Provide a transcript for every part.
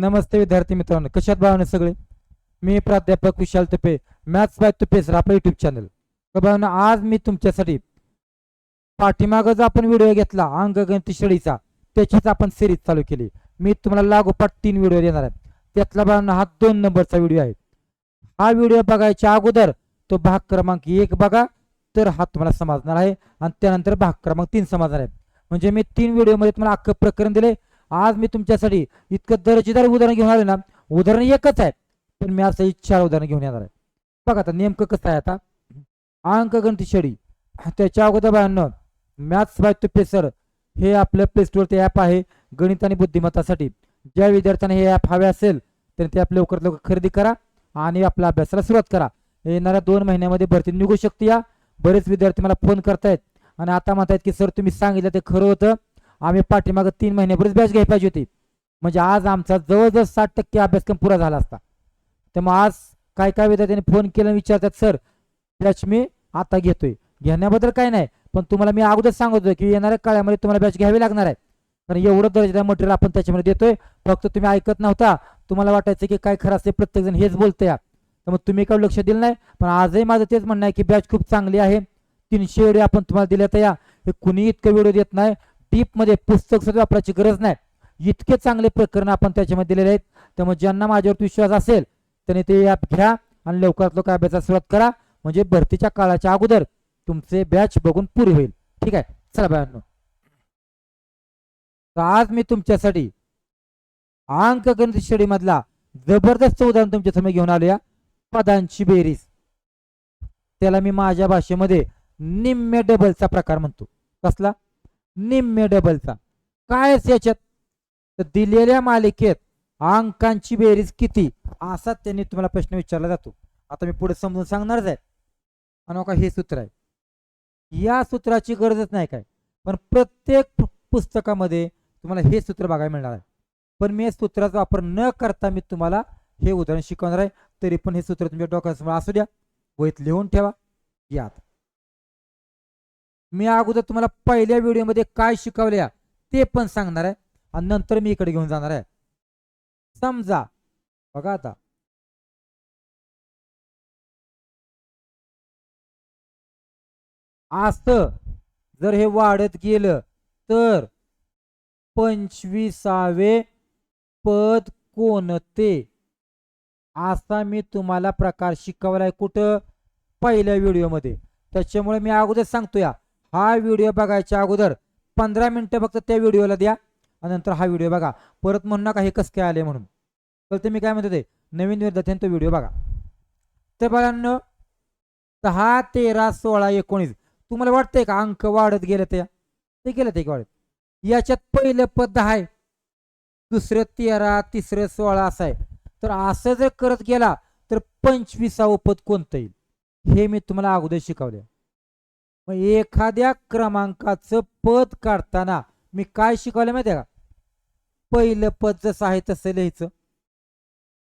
नमस्ते विद्यार्थी मित्रांनो कशात भावने सगळे? मी प्राध्यापक Vishal Tupe maths by Tupe sir आपलं युट्यूब चॅनल भावना आज मी तुमच्यासाठी पाठीमागं जो आपण व्हिडिओ घेतला अंकगणित श्रेणीचा त्याचीच आपण सिरीज चालू केली. मी तुम्हाला लागोपाठ तीन व्हिडिओ देणार आहे. त्यातला भावना हा दोन नंबरचा व्हिडिओ आहे. हा व्हिडिओ बघायच्या अगोदर तो भाग क्रमांक एक बघा तर हा तुम्हाला समजणार आहे. आणि त्यानंतर भाग क्रमांक तीन समजणार आहे. म्हणजे मी तीन व्हिडिओमध्ये तुम्हाला अख्खं प्रकरण दिले आज मी तुमच्यासाठी इतकं दर्जेदार उदाहरण घेऊन आले ना उदाहरण एकच आहे पण मी असं चार उदाहरण घेऊन येणार आहे. बघा आता नेमकं कसं आहे आता. अंकगणित छडी त्याच्या अगोदर बायांनो मॅथ्स बाय तुपे सर हे आपलं प्ले स्टोअरचे ॲप आहे गणित आणि बुद्धिमत्तासाठी. ज्या विद्यार्थ्यांना हे ॲप हवे असेल तर ते आपल्या लवकरात लवकर खरेदी करा आणि आपल्या अभ्यासाला सुरुवात करा. येणाऱ्या दोन महिन्यामध्ये भरती निघू शकते या. बरेच विद्यार्थी मला फोन करतायत आणि आता म्हणतायत की सर तुम्ही सांगितलं ते खरं होतं. आम्ही पाठीमागं तीन महिन्यापूर्वीच बॅच घ्यायला पाहिजे होती. म्हणजे आज आमचा जवळजवळ साठ टक्के अभ्यासक्रम पुरा झाला असता. त्यामुळे आज काय काय विद्यार्थ्यांनी फोन केला आणि विचारतात सर बॅच मी आता घेतोय. घेण्याबद्दल काय नाही पण तुम्हाला मी अगोदर सांगतोय की येणाऱ्या काळामध्ये तुम्हाला बॅच घ्यावी लागणार आहे. कारण एवढं दर्जेदार मटेरियल आपण त्याच्यामध्ये देतोय. फक्त तुम्ही ऐकत नव्हता. तुम्हाला वाटायचं की काय खरं असते प्रत्येकजण हेच बोलतोय. त्यामुळे तुम्ही काय लक्ष दिलं नाही. पण आजही माझं तेच म्हणणं आहे की बॅच खूप चांगली आहे. तीनशे व्हिडिओ आपण तुम्हाला दिल्या तर या. हे कुणी इतकं व्हिडिओ देत नाही. टीपमध्ये पुस्तक सुद्धा वापरायची गरज नाही. इतके चांगले प्रकरण आपण त्याच्यामध्ये दिलेले आहेत. त्यामुळे ज्यांना माझ्यावर विश्वास असेल त्यांनी ते ॲप घ्या आणि लवकरात लवकर अभ्यासाला सुरुवात करा. म्हणजे भरतीच्या काळाच्या अगोदर तुमचे बॅच बघून पुरी होईल. ठीक आहे? चला बायांनो तर आज मी तुमच्यासाठी अंकगणित श्रेणी मधला जबरदस्त उदाहरण तुमच्यासमोर घेऊन आलो या पदांची बेरीज. त्याला मी माझ्या भाषेमध्ये निम्म्या डबलचा प्रकार म्हणतो. कसला? निम्मे डबलचा. काय याच्यात? तर दिलेल्या मालिकेत अंकांची बेरीज किती? असा त्यांनी तुम्हाला प्रश्न विचारला जातो. आता मी पुढे समजून सांगणारच आहे. अनोखा हो का हे सूत्र आहे. या सूत्राची गरजच नाही काय. पण प्रत्येक पुस्तकामध्ये तुम्हाला हे सूत्र बघायला मिळणार आहे. पण मी या सूत्राचा वापर न करता मी तुम्हाला हे उदाहरण शिकवणार आहे. तरी पण हे सूत्र तुमच्या डोक्यासमोर असू द्या. वहीत लिहून ठेवा. या आता. मी अगोदर तुम्हाला पहिल्या व्हिडिओमध्ये काय शिकवल्या ते पण सांगणार आहे. आणि नंतर मी इकडे घेऊन जाणार आहे. समजा बघा आता. असं जर हे वाढत गेलं तर पंचवीसावे पद कोणते? असा मी तुम्हाला प्रकार शिकवलाय कुठं? पहिल्या व्हिडिओमध्ये. त्याच्यामुळे मी अगोदर सांगतो या हा व्हिडिओ बघायच्या अगोदर पंधरा मिनटं फक्त त्या व्हिडिओला द्या आणि नंतर हा व्हिडिओ बघा. परत म्हणू नका हे कसं काय आले म्हणून. तर ते मी काय म्हणत होते? नवीन विद्यार्थ्यांनी तो व्हिडिओ बघा. तर बाळांनो दहा तेरा सोळा एकोणीस. तुम्हाला वाटतंय का अंक वाढत गेले त्या ते गेलं ते वाढत. याच्यात पहिलं पद दहा आहे. दुसरं तेरा तिसरं सोळा असं आहे. तर असं जर करत गेला तर पंचवीसावं पद कोणतं येईल? हे मी तुम्हाला अगोदर शिकवलं मग एखाद्या क्रमांकाचं पद काढताना मी काय शिकवलं माहिती आहे का? पहिलं पद जसं आहे तसं लिहायचं.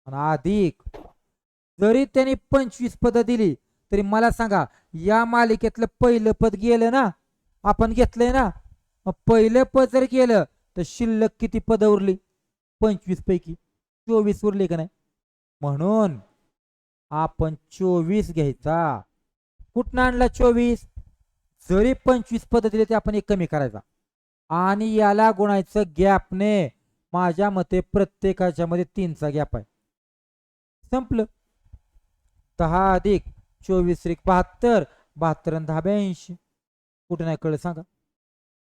अधिक. जरी त्यांनी पंचवीस पद दिली तरी मला सांगा या मालिकेतलं पहिलं पद गेलं ना? आपण घेतलंय ना? मग पहिलं पद जर गेलं तर शिल्लक किती पद उरली? पंचवीस पैकी. चोवीस उरली का नाही? म्हणून आपण चोवीस घ्यायचा. कुठनं आणला चोवीस? जरी पंचवीस पद दिले ते आपण एक कमी करायचा. आणि याला गुणायचं गॅपने माझ्या मते प्रत्येकाच्या मध्ये तीनचा गॅप आहे. संपलं. दहा अधिक चोवीस एक बहात्तर बहात्तर दहा ब्याऐंशी कुठं नाही कळलं सांगा.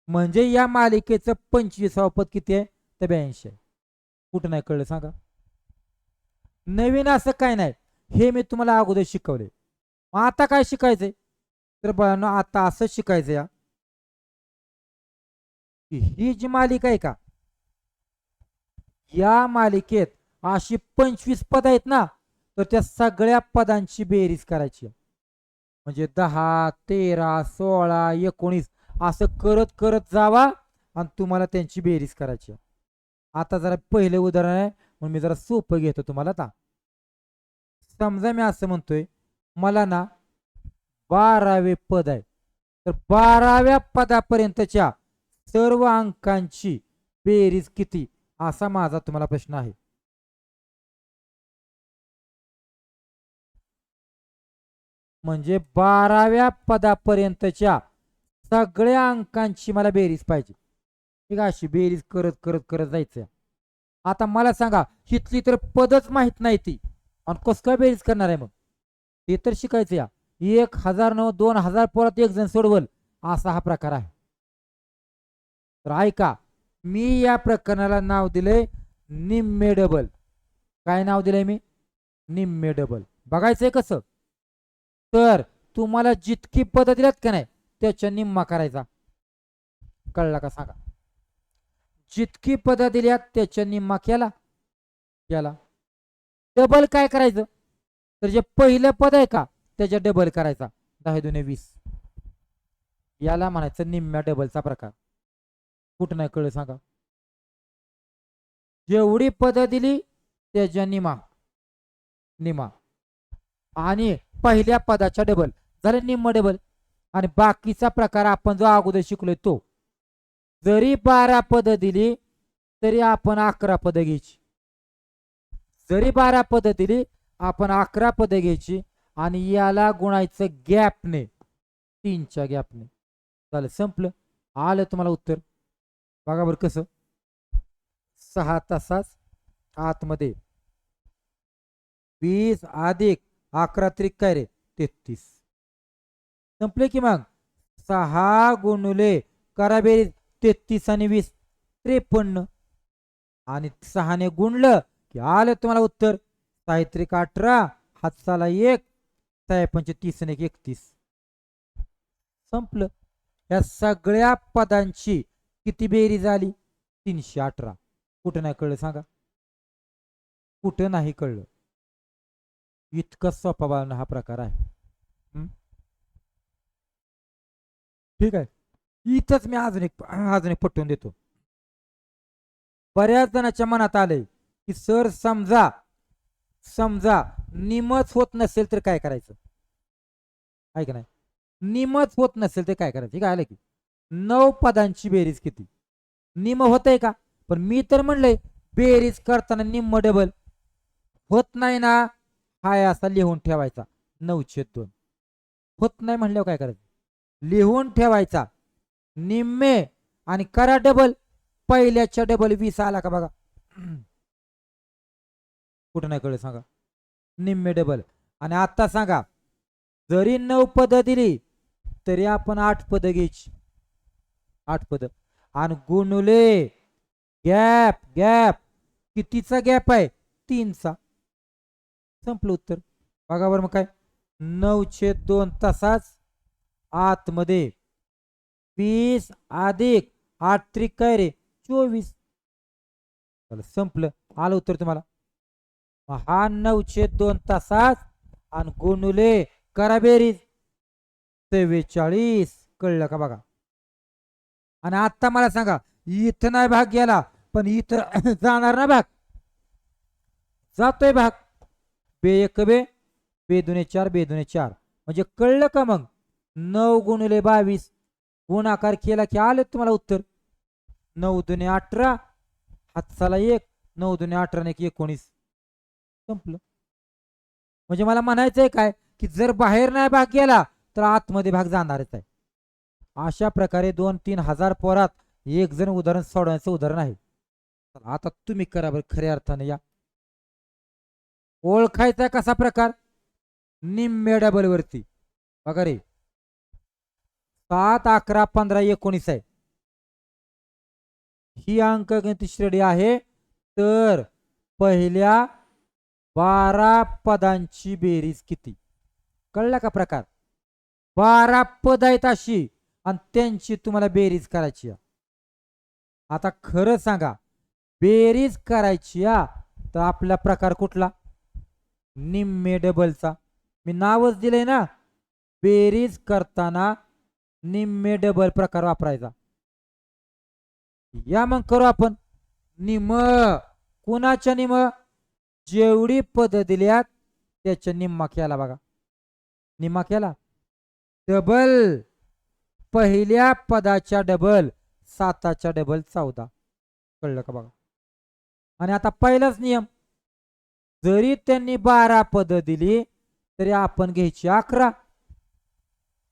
म्हणजे या मालिकेचं पंचवीसावं पद किती आहे? तर ब्याऐंशी आहे. कुठं नाही कळलं सांगा. नवीन असं काय नाही. हे मी तुम्हाला अगोदर शिकवले मग आता काय शिकायचंय? तर बाळांनो आता असं शिकायचं या. की ही जी मालिका आहे का या मालिकेत अशी पंचवीस पद आहेत ना तर त्या सगळ्या पदांची बेरीज करायची म्हणजे दहा तेरा सोळा एकोणीस असं करत करत जावा आणि तुम्हाला त्यांची बेरीज करायची आता जरा पहिलं उदाहरण आहे म्हणून मी जरा सोपं घेतो तुम्हाला आता. समजा मी असं म्हणतोय मला ना बारावे पद आहे. तर बाराव्या पदापर्यंतच्या सर्व अंकांची बेरीज किती? असा माझा तुम्हाला प्रश्न आहे. म्हणजे बाराव्या पदापर्यंतच्या सगळ्या अंकांची मला बेरीज पाहिजे. ठीक आहे अशी बेरीज करत करत करत जायचं. आता मला सांगा हिथली तर पदच माहीत नाही ती. आणि कसं काय बेरीज करणार आहे मग? ते तर शिकायचं या. एक हजार नऊ दोन हजार परत एक जण सोडवल असा हा प्रकार आहे. तर ऐका मी या प्रकरणाला नाव दिलंय निम्मे डबल. काय नाव दिलंय मी? निम्मे डबल. बघायचंय कसं? तर तुम्हाला जितकी पद दिल्यात का नाही त्याच्या निम्मा करायचा. कळला का सांगा? जितकी पद दिल्यात त्याच्या निम्मा केला. केला. डबल काय करायचं? तर जे पहिलं पद आहे का त्याच्या डबल करायचा. दहा दोन वीस. याला म्हणायचं निम्म्या डबलचा प्रकार. कुठं नाही कळलं सांगा. जेवढी पद दिली त्याच्या निमा. निमा. आणि पहिल्या पदाच्या डबल झालं निम्म डबल आणि बाकीचा प्रकार आपण जो अगोदर शिकलोय तो. जरी बारा पद दिली तरी आपण अकरा पद घ्यायची. जरी बारा पद दिली आपण अकरा पद घ्यायची आणि याला गुणायचं गॅपने. तीनच्या गॅपने. झालं संपलं. आलं तुम्हाला उत्तर. बघा बरं कसं. सहा तासाच आतमध्ये. वीस अधिक अकरा त्रिक काय रे? तेहतीस. संपले की मग? सहा गुणुले कराबेरीज तेहतीस आणि वीस त्रेपन्न. आणि सहाने गुणलं की आलं तुम्हाला उत्तर. साहित्रिक अठरा हातसाला एक साय पंचतीस म्हणजे आणि एक एकतीस. संपलं. या सगळ्या पदांची किती बेरीज आली तीनशे अठरा. कुठं नाही कळलं सांगा. कुठं नाही कळलं. इतकं सोपा हा प्रकार आहे. ठीक आहे. इथंच मी अजून एक अजून एक पटवून देतो. बऱ्याच जणांच्या मनात आलंय की सर समजा समजा निमच होत नसेल तर काय करायचं? आहे का नाही? निमच होत नसेल तर काय करायचं? काय आलं की नऊ पदांची बेरीज किती? निम होतंय का? पण मी तर म्हणलंय बेरीज करताना निम्म डबल होत नाही ना? हाय असा लिहून ठेवायचा. नऊशे दोन. होत नाही म्हणल्यावर काय करायचं? लिहून ठेवायचा. निम्मे आणि करा डबल पहिल्याच्या डबल वीस आला का बघा? कुठं नाही कळलं सांगा. निम्मे डबल आणि आता सांगा जरी नऊ पद दिली तरी आपण आठ पद घ्यायची. आठ पद. आणि गुणुले गॅप गॅप. कितीचा गॅप आहे? तीनचा. संपलं उत्तर. बघा बरं मग काय. नऊशे दोन तासाच आतमध्ये. वीस अधिक आठ त्रिक काय रे? चोवीस. संपलं. आलं उत्तर तुम्हाला. हा नऊशे दोन तासात आणि गुणुले करा बेरीज चव्वेचाळीस कळलं का बघा? आणि आता मला सांगा इथं नाही भाग गेला पण इथं जाणार ना भाग? जातोय भाग. बे एक बे बे दुने चार बे दुने चार. म्हणजे कळलं का मग? नऊ गुणुले बावीस. गुणाकार केला की आले तुम्हाला उत्तर? नऊ दुने अठरा हातसाला एक. नऊ दुने अठरा ने एक एकोणीस. संपलं. म्हणजे मला म्हणायचंय काय की जर बाहेर नाही भाग गेला तर आतमध्ये भाग जाणारच आहे. अशा प्रकारे दोन तीन हजार पोरात एक जण उदाहरण सोडवायचं उदाहरण आहे. आता तुम्ही करा बरं खऱ्या अर्थाने या. ओळखायचा कसा प्रकार? निम्मे डबल वरती बघा रे. सात अकरा पंधरा एकोणीस आहे. ही अंकगणित श्रेणी आहे. तर पहिल्या बारा पदांची बेरीज किती? कळला का प्रकार? बारा पद आहेत अशी आणि त्यांची तुम्हाला बेरीज करायची आता खरं सांगा बेरीज करायची तर आपला प्रकार कुठला? निम्मे डबलचा. मी नावच दिलंय ना. बेरीज करताना निम्मे डबल प्रकार वापरायचा. या मग करू आपण. निम कुणाच्या निम जेवढी पद दिल्यात त्याच्या निम्मा केला बघा. निम्मा केला डबल पहिल्या पदाच्या डबल साताच्या डबल चौदा. कळलं का बघा? आणि आता पहिलाच नियम. जरी त्यांनी बारा पद दिली तरी आपण घ्यायची अकरा.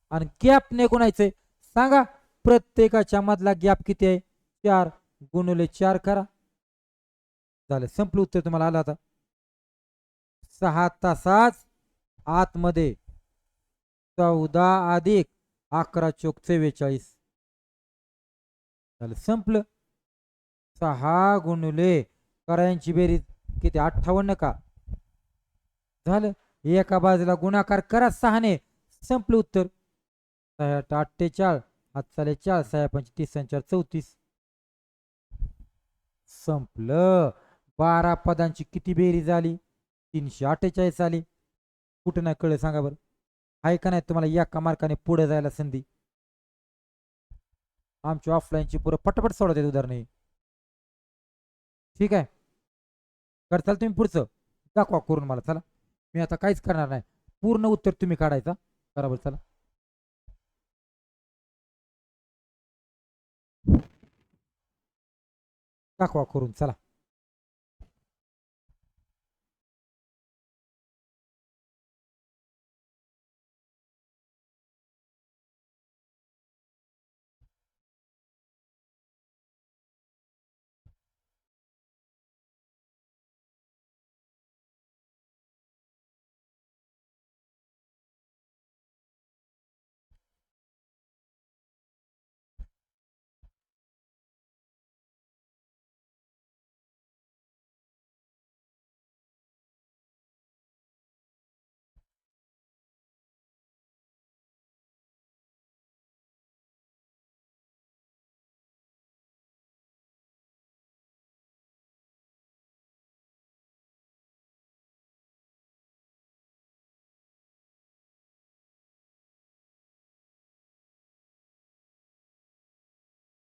आणि गॅप ने गुणायचंय सांगा प्रत्येकाच्या मधला गॅप किती आहे? चार. गुणले चार करा. झालं. संपलं उत्तर तुम्हाला आलं आता. सहा तासाच आतमध्ये चौदा अधिक अकरा चोक चव्वेचाळीस. झालं संपलं. सहा गुणुले करायांची बेरीज. किती? अठ्ठावन्न का? झालं. एका बाजूला गुणाकार करा सहाने. संपलं उत्तर. सहा अठ्ठेचाळ. हात चाले चार सहा पंच तीस चार चौतीस. संपलं. बारा पदांची किती बेरीज झाली तीनशे अठ्ठेचाळीस आली. कुठं नाही कळलं सांगा बरं. आहे का नाही तुम्हाला एका मार्काने पुढे जायला संधी? आमची ऑफलाईनची पुरं पटपट सोडत आहेत उदाहरणे. ठीक आहे? करताल तुम्ही पुढचं. दाखवा करून मला चला. मी आता काहीच करणार नाही. पूर्ण उत्तर तुम्ही काढायचा. बरोबर चला. दाखवा करून चला.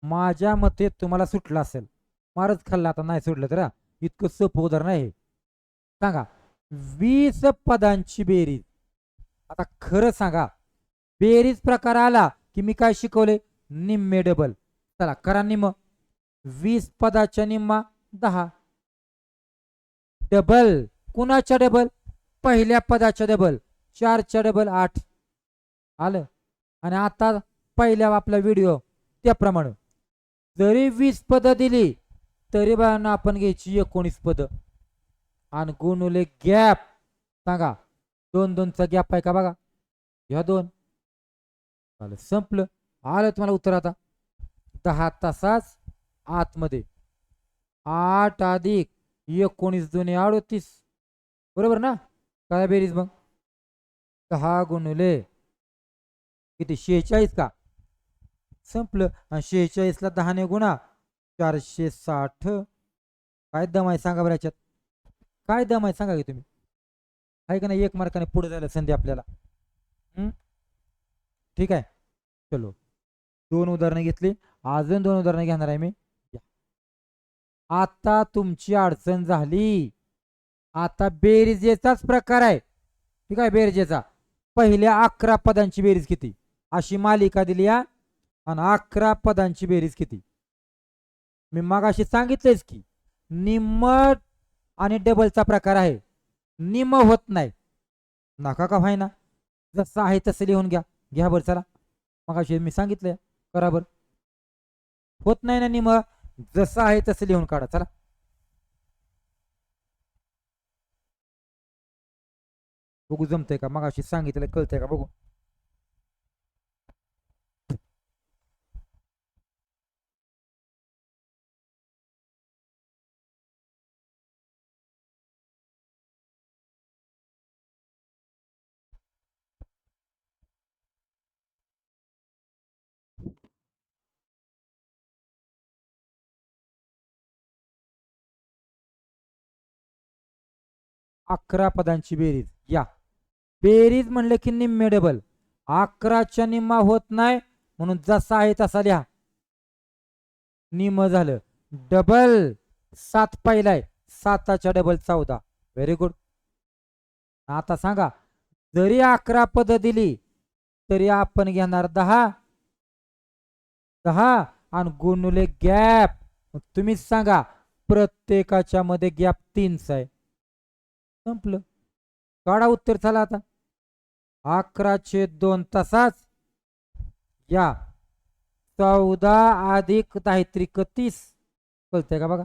माझ्या मते तुम्हाला सुटला असेल. मारच खाल्ला आता नाही सुटलं तर इतकं सोपं उदाहरण आहे सांगा वीस पदांची बेरीज. आता खरं सांगा बेरीज प्रकार आला की मी काय शिकवले? निम्मे डबल चला करा निम वीस पदाच्या निम्मा दहा. डबल कुणाच्या डबल पहिल्या पदाच्या डबल चारच्या डबल आठ. आलं? आणि आता पहिल्या आपला व्हिडिओ त्याप्रमाणे. जरी वीस पदं दिली तरी बाळांना आपण घ्यायची एकोणीस पद. आणि गुणुले गॅप. सांगा. दोन दोनचा गॅप आहे का बघा? ह्या दोन. चालेल संपलं. आलं तुम्हाला उत्तर आता. दहा तासाच आतमध्ये. आठ अधिक एकोणीस दोन्ही अडोतीस. बरोबर ना? काय बेरीज मग? दहा गुणुले. किती? शेहेचाळीस का? संपलं. आणि शेहेचाळीसला दहाने गुणा. चारशे साठ काय दम आहे सांगा बरं याच्यात. काय दम आहे सांगा की तुम्ही. आहे का नाही एक मार्काने पुढे जायला संधी आपल्याला? ठीक आहे. चलो. दोन उदाहरणं घेतली. अजून दोन उदाहरणं घेणार आहे मी. या. आता तुमची अडचण झाली. आता बेरीजेचाच प्रकार आहे. ठीक आहे बेरजेचा. पहिल्या अकरा पदांची बेरीज किती? अशी मालिका दिली या आणि अकरा पदांची बेरीज किती? मी मगाशी सांगितलेच की निम्म आणि डबलचा प्रकार आहे. निम होत नाही. नका का व्हायना? जसं आहे तसं लिहून घ्या. घ्या बरं चला. मगाशी मी सांगितलंय. करा बरं. होत नाही ना निम जसं आहे तसं लिहून काढा. चला. बघू जमतंय का? मगाशी सांगितलं कळतंय का? बघू. अकरा पदांची बेरीज. या. बेरीज म्हणलं की निम्मे डबल अकराच्या निम्मा होत नाही म्हणून जसा आहे तसा लिहा. निम झालं. डबल सात पहिलाय साताच्या डबल चौदा. व्हेरी गुड आता सांगा जरी अकरा पद दिली तरी आपण घेणार दहा. दहा आणि गुणुले गॅप. तुम्हीच सांगा प्रत्येकाच्या मध्ये गॅप तीनच आहे. संपलं. काढा उत्तर चला आता. अकराशे दोन तासाच या. चौदा अधिक दहा त्रिक तीस कळतंय का बघा?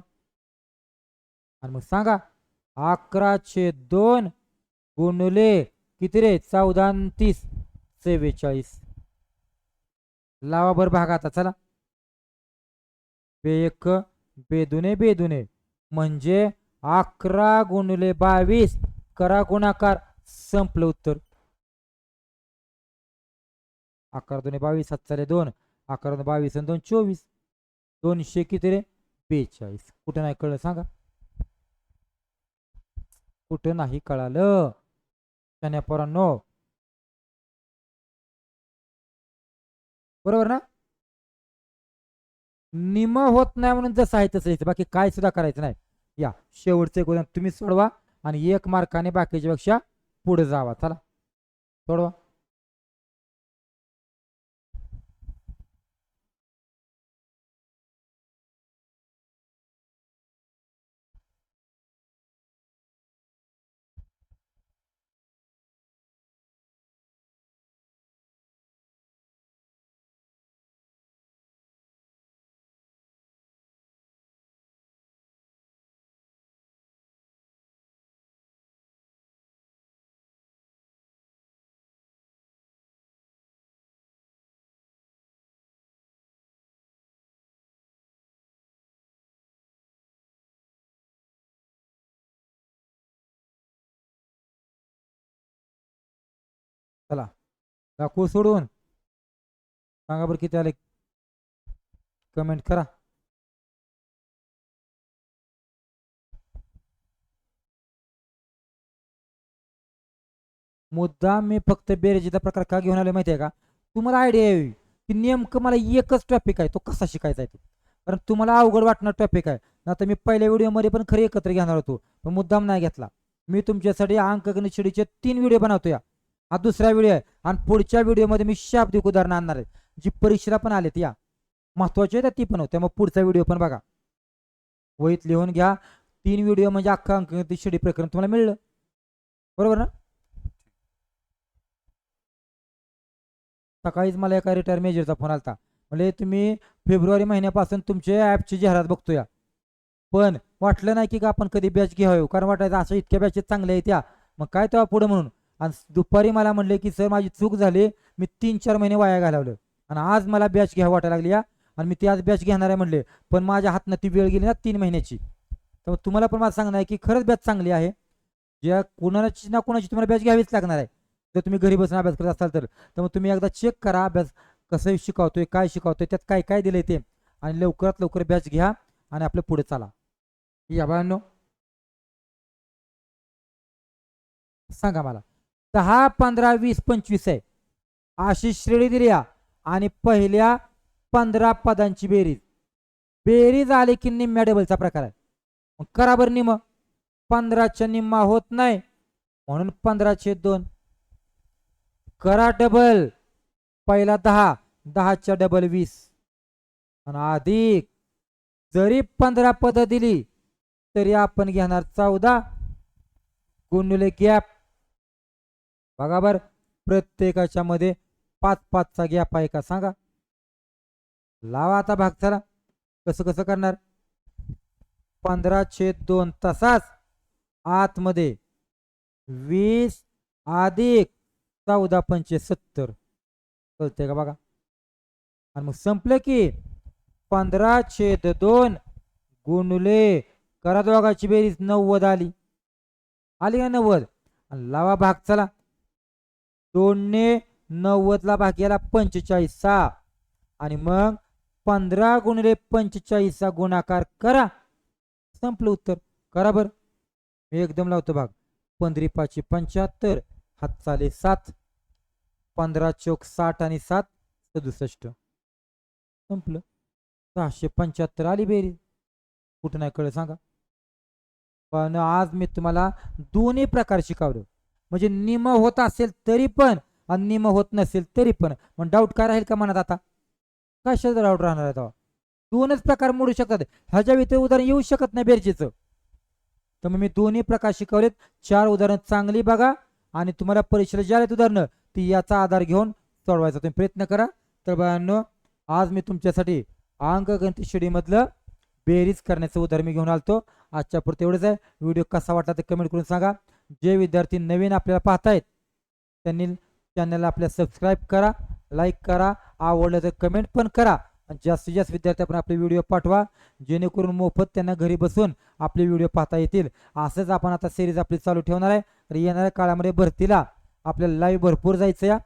आणि मग सांगा अकराशे दोन गुणले किती रे? चौदा तीस. चव्वेचाळीस. लावा बर भाग आता चला. बे एक बेदुने बेदुने. म्हणजे अकरा गुणले बावीस. करा गुणाकार. संपलं उत्तर. अकरा दोन बावीस सात चाले दोन. अकरा दोन बावीस आणि दोन चोवीस. दोनशे किती रे? बेचाळीस. कुठं नाही कळलं सांगा. कुठं नाही कळालं. त्याने पोरांनो. बरोबर ना? निम होत नाही म्हणून जसं आहे तसं लिहायचं. बाकी काय सुद्धा करायचं नाही. या. शेवटचं एक उदाहरण तुम्ही सोडवा आणि एक मार्काने बाकीच्या पेक्षा पुढे जावा. चला. सोडवा. दाखवू सोडून. सांगा बरं किती आले? कमेंट करा. मुद्दा मी फक्त बेरजेचा प्रकार का घेऊन आलो माहिती आहे का? तुम्हाला आयडिया यावी की नेमकं मला एकच टॉपिक आहे तो कसा शिकायचा आहे तो? कारण तुम्हाला अवघड वाटणार टॉपिक आहे. ना तर मी पहिल्या व्हिडिओमध्ये पण खरे एकत्र घेणार होतो. पण मुद्दाम नाही घेतला. मी तुमच्यासाठी अंकगणित शिडीचे तीन व्हिडिओ बनवतो या हा दुसरा व्हिडिओ आहे. आणि पुढच्या व्हिडिओमध्ये मी शाब्दिक उदाहरण आणणार आहे. जी परीक्षेला पण आलेत या. महत्वाची आहे ती पण होते. मग पुढचा व्हिडिओ पण बघा. वहीत लिहून घ्या. तीन व्हिडिओ म्हणजे अख्खा अंक शिडी प्रकरण तुम्हाला मिळलं. बरोबर ना? सकाळीच मला एका रिटायर मेजरचा फोन आलता. म्हणजे तुम्ही फेब्रुवारी महिन्यापासून तुमच्या ॲपची जाहिरात बघतोया. पण वाटलं नाही की आपण कधी बॅच घ्यावं. कारण वाटायचं असं इतक्या बॅचेस चांगल्या आहेत या. मग काय तेव्हा पुढे म्हणून? आणि दुपारी मला म्हणले की सर माझी चूक झाली. मी तीन चार महिने वाया घालवलं. आणि आज मला बॅच घ्यावं वाटायला लागली या. आणि मी ती आज बॅच घेणार आहे म्हणले. पण माझ्या हातनं ती वेळ गेली ना तीन महिन्याची. तर मग तुम्हाला पण मला सांगणार आहे की खरंच बॅच चांगली आहे. ज्या कोणाची ना कोणाची तुम्हाला बॅच घ्यावीच लागणार आहे. जर तुम्ही घरी बसून अभ्यास करत असाल तर. तर मग तुम्ही एकदा चेक करा अभ्यास कसं शिकवतोय काय शिकवतोय त्यात काय काय दिलंय ते. आणि लवकरात लवकर बॅच घ्या आणि आपलं पुढे चाला. या बाळांनो सांगा मला. दहा पंधरा वीस पंचवीस आहे. अशी श्रेणी दिली आणि पहिल्या पंधरा पदांची बेरीज. बेरीज आली की निम्म्या डबलचा प्रकार आहे. मग करा बरं निम पंधराच्या निम्मा होत नाही. म्हणून पंधराचे दोन. करा डबल पहिला दहा. दहाच्या डबल वीस. आणि अधिक. जरी पंधरा पद दिली तरी आपण घेणार चौदा. गुणले गॅप बघा बर. प्रत्येकाच्या मध्ये पाच पाचचा गॅप आहे का सांगा. लावा आता भाग चला कसं कसं करणार? पंधरा छेद दोन तसाच. आतमध्ये वीस अधिक चौदा पंचे सत्तर कळते का बघा? आणि मग संपलं की पंधरा छेद दोन गुणले. करा दोघाची बेरीज. नव्वद आली. आली का नव्वद? आणि लावा भाग चला दोनने नव्वदला भाग गेला पंचेचाळीस सहा आणि मग पंधरा गुणिले पंचेचाळीसचा गुणाकार करा. संपलं उत्तर. करा बर. मी एकदम लावतो भाग. पंधरी पाचशे पंच्याहत्तर हात चाले सात. पंधरा चौक साठ आणि सात सदुसष्ट. संपलं. सहाशे पंच्याहत्तर आली बेरी कुठं नाही कळलं सांगा. पण आज मी तुम्हाला दोन्ही प्रकार शिकावलं. म्हणजे निम होत असेल तरी पण आणि निम होत नसेल तरी पण. मग डाऊट काय राहील का मनात आता? कशाचा डाऊट राहणार आहे तेव्हा? दोनच प्रकार मोडू शकतात. ह्याच्या व्यतिरिक्त उदाहरण येऊ शकत नाही बेरजेचं. तर मग मी दोन्ही प्रकार शिकवलेत. चार उदाहरण चांगली बघा आणि तुम्हाला परीक्षेला ज्या आहेत उदाहरणं ती याचा आधार घेऊन सोडवायचा. तुम्ही प्रयत्न करा. तर बाळांनो आज मी तुमच्यासाठी अंकगणित श्रेणीमधलं बेरीज करण्याचं उदाहरण मी घेऊन आलतो. आजच्या पुरते एवढंच आहे. व्हिडिओ कसा वाटला ते कमेंट करून सांगा. जे विद्यार्थी नवीन आपल्याला पाहतायत त्यांनी चॅनलला आपल्या सबस्क्राईब करा लाईक करा आवडलं तर कमेंट पण करा आणि जास्तीत जास्त विद्यार्थी आपण आपले व्हिडिओ पाठवा जेणेकरून मोफत त्यांना घरी बसून आपले व्हिडिओ पाहता येतील. असंच आपण आता सिरीज आपली चालू ठेवणार आहे. तर येणाऱ्या काळामध्ये भरतीला आपल्याला लाईव्ह भरपूर जायचं या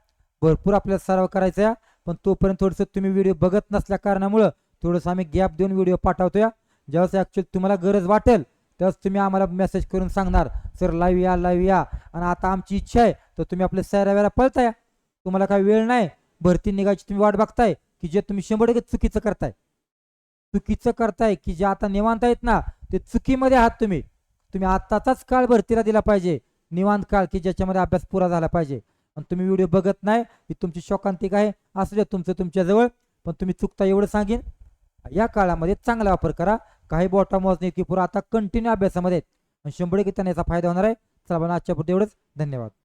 भरपूर आपल्याला सराव करायचा या पण तोपर्यंत थोडंसं तुम्ही व्हिडिओ बघत नसल्या कारणामुळं थोडंसं आम्ही गॅप देऊन व्हिडिओ पाठवतो या ज्यावेळेस ॲक्च्युअली तुम्हाला गरज वाटेल त्यावेळेस तुम्ही आम्हाला मेसेज करून सांगणार सर लाईव्ह या लाईव्ह या. आणि आता आमची इच्छा आहे तर तुम्ही आपल्या सैराव्याला पळताय. तुम्हाला काही वेळ नाही भरती निघायची तुम्ही वाट बघताय की जे तुम्ही शंभर टक्के चुकीचं करताय. चुकीचं करताय की जे आता निवांत आहेत ना ते चुकीमध्ये आहात तुम्ही. तुम्ही आत्ताचाच काळ भरतीला दिला पाहिजे. निवांत काळ की ज्याच्यामध्ये अभ्यास पुरा झाला पाहिजे. आणि तुम्ही व्हिडिओ बघत नाही ही तुमची शोकांतिक आहे असू द्या तुमचं तुमच्याजवळ. पण तुम्ही चुकता एवढं सांगेन या काळामध्ये चांगला वापर करा. काही बोटा मोजणे की पुरा आता कंटिन्यू अभ्यासामध्ये आहेत. आणि शंभर टक्के त्यांना याचा फायदा होणार आहे. चला पण आजच्या पुढे एवढंच. धन्यवाद.